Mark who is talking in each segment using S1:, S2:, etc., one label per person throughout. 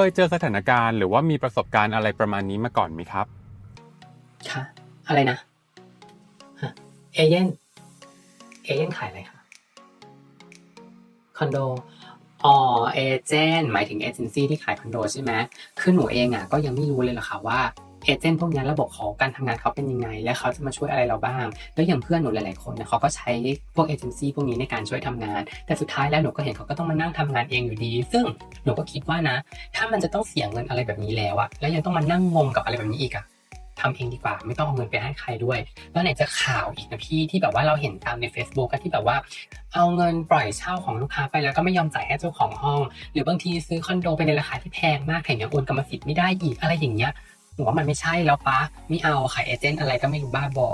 S1: เคยเจอสถานการณ์หรือว่ามีประสบการณ์อะไรประมาณนี้มาก่อนไหมครับ
S2: ค่ะ อะไรนะฮะเอเย่นเอเย่นขายอะไรคะคอนโดอ๋อเอเจนต์หมายถึงเอเจนซี่ที่ขายคอนโดใช่ไหมคือหนูเองอะก็ยังไม่รู้เลยล่ะค่ะว่าเอเจนต์พวกนี้ระบบของการทำงานเขาเป็นยังไง และเขาจะมาช่วยอะไรเราบ้าง แล้วอย่างเพื่อนหนูหลาย ๆ คนเนี่ยเขาก็ใช้พวกเอเจนซี่พวกนี้ในการช่วยทำงาน แต่สุดท้ายแล้วหนูก็เห็นเขาก็ต้องมานั่งทำงานเองอยู่ดี ซึ่ง นูก็คิดว่านะ ถ้ามันจะต้องเสียเงินอะไรแบบนี้แล้วอะแล้วยังต้องมานั่งงงกับอะไรแบบนี้อีกอะทำเองดีกว่าไม่ต้องเอาเงินไปให้ใครด้วย แล้วไหนจะข่าวอีกนะพี่ที่แบบว่าเราเห็นตามใน Facebook ที่แบบว่า เอาเงินปล่อยเช่าของลูกค้าไปแล้วก็ไม่ยอมจ่ายให้เจ้าของห้อง หรือบางทีซื้อคอนโดไปในราคาที่แพงมากแถมยังโอนกรรมสิทธิ์ไม่ได้อีกอะไรอย่างเงี้ยหนูว่ามันไม่ใช่แล้วปะไม่เอาขายเอเจนต์อะไรก็ไม่รู้บ้าบอ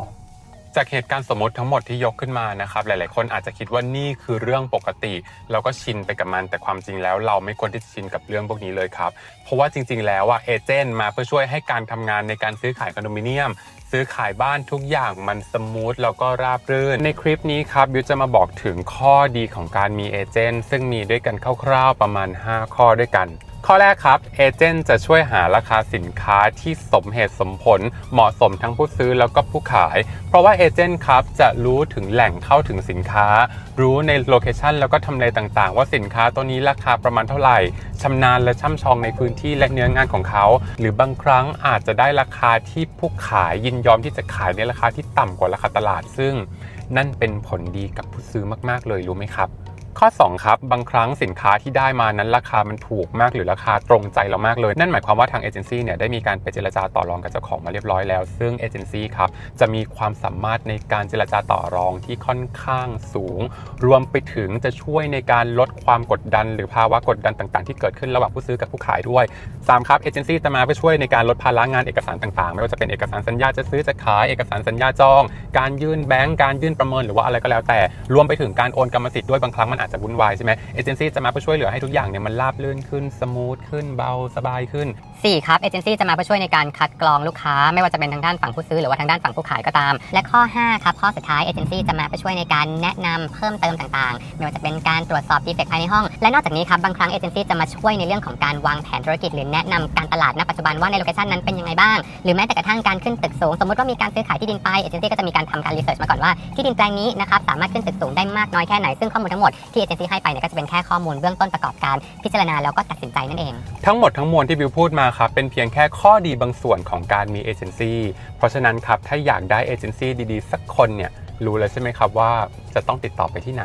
S1: จากเหตุการณ์สมมติทั้งหมดที่ยกขึ้นมานะครับ หลาย ๆ คนอาจจะคิดว่านี่คือเรื่องปกติแล้วก็ชินไปกับมันแต่ความจริงแล้ว เราไม่ควรที่จะชินกับเรื่องพวกนี้เลยครับ เพราะว่าจริง ๆ แล้วอะเอเจนต์มาเพื่อช่วยให้การทำงานในการซื้อขายคอนโดมิเนียม ซื้อขายบ้านทุกอย่างมันสมูทแล้วก็ราบรื่น ในคลิปนี้ครับบิวจะมาบอกถึงข้อดีของการมีเอเจนต์ซึ่งมีด้วยกันคร่าว ๆ ประมาณ 5 ข้อด้วยกัน ข้อแรกครับเอเจนต์จะช่วยหาราคาสินค้าที่สมเหตุสมผล เหมาะสมทั้งผู้ซื้อแล้วก็ผู้ขาย เพราะว่าเอเจนต์ครับจะรู้ถึงแหล่งเข้าถึงสินค้า รู้ในโลเคชันแล้วก็ทำเลต่างๆ ว่าสินค้าตัวนี้ราคาประมาณเท่าไหร่ชำนาญและช่ำชองในพื้นที่และเนื้องานของเขา หรือบางครั้งอาจจะได้ราคาที่ผู้ขายยินยอมที่จะขายในราคาที่ต่ำกว่าราคาตลาด ซึ่งนั่นเป็นผลดีกับผู้ซื้อมาก ๆ เลยรู้ไหมครับ ข้อ 2 ครับ บางครั้งสินค้าที่ได้มานั้นราคามันถูกมากหรือราคาตรงใจเรามากเลย นั่นหมายความว่าทางเอเจนซี่เนี่ยได้มีการไปเจรจาต่อรองกับเจ้าของมาเรียบร้อยแล้ว ซึ่งเอเจนซี่ครับจะมีความสามารถในการเจรจาต่อรองที่ค่อนข้างสูง รวมไปถึงจะช่วยในการลดความกดดัน หรือภาวะกดดันต่างๆ ที่เกิดขึ้นระหว่างผู้ซื้อกับผู้ขายด้วย3ครับเอเจนซี่จะมาเพื่อช่วยในการลดภาระงานเอกสารต่างๆ ไม่ว่าจะเป็นเอกสารสัญญาจะซื้อจะขายเอกสารสัญญาจอง การยื่นแบงก์การยื่นประเมินหรือว่าอะไรก็แล้วแต่รวมไปถึงการโอนกรรมสิทธิ์ด้วยบางครั้งมันอาจจะวุ่นวายใช่ไหมเอเจนซี่จะมาเพื่อช่วยเหลือให้ทุกอย่างเนี่ยมันราบรื่นขึ้นสมูทขึ้นเบาสบายขึ้น
S3: 4 ครับเอเจนซี่จะมาเพื่อช่วยในการคัดกรองลูกค้า ไม่ว่าจะเป็นทางด้านฝั่งผู้ซื้อหรือว่าทางด้านฝั่งผู้ขายก็ตาม และข้อ 5 ครับข้อสุดท้ายเอเจนซี่จะมาเพื่อช่วยในการแนะนำเพิ่มเติมต่างๆ ไม่ว่าจะเป็นการตรวจสอบดีเฟกภายในห้อง และนอกจากนี้ครับบางครั้งเอเจนซี่จะมาช่วยในเรื่องของการวางแผนธุรกิจหรือแนะนำการตลาดณปัจจุบันว่าในโลเคชันนั้นเป็นยังไงบ้างหรือแม้แต่กระทั่งการขึ้นตึกสูงสมมติว่ามีการซื้อขายที่ดินไปเอเจนซี่ก็จะมีการทำการรีเสิร์ชมาก่อนว่าที่ดินแปลงนี้นะครับสามารถขึ้นตึกสูงได้มากน้อยแค่ไหนซึ่งข้อมูลทั้งหมดที่เอเจนซี่ให้ไปเนี่ยก็จะเป็นแค่ข้อมูลเบื้องต้นประกอบการพิจารณาแล้วก็ตัดสินใจนั่นเอง
S1: ทั้งหมดทั้งมวลที่บิวพูดมาครับเป็นเพียงแค่ข้อดีบางส่วนของการมีเอเจนซี่เพราะฉะนั้นครับถ้าอยากได้เอเจนซี่ดีๆ สักคนเนี่ยรู้แล้วใช่ไหมครับว่าจะต้องติดต่อไปที่ไหน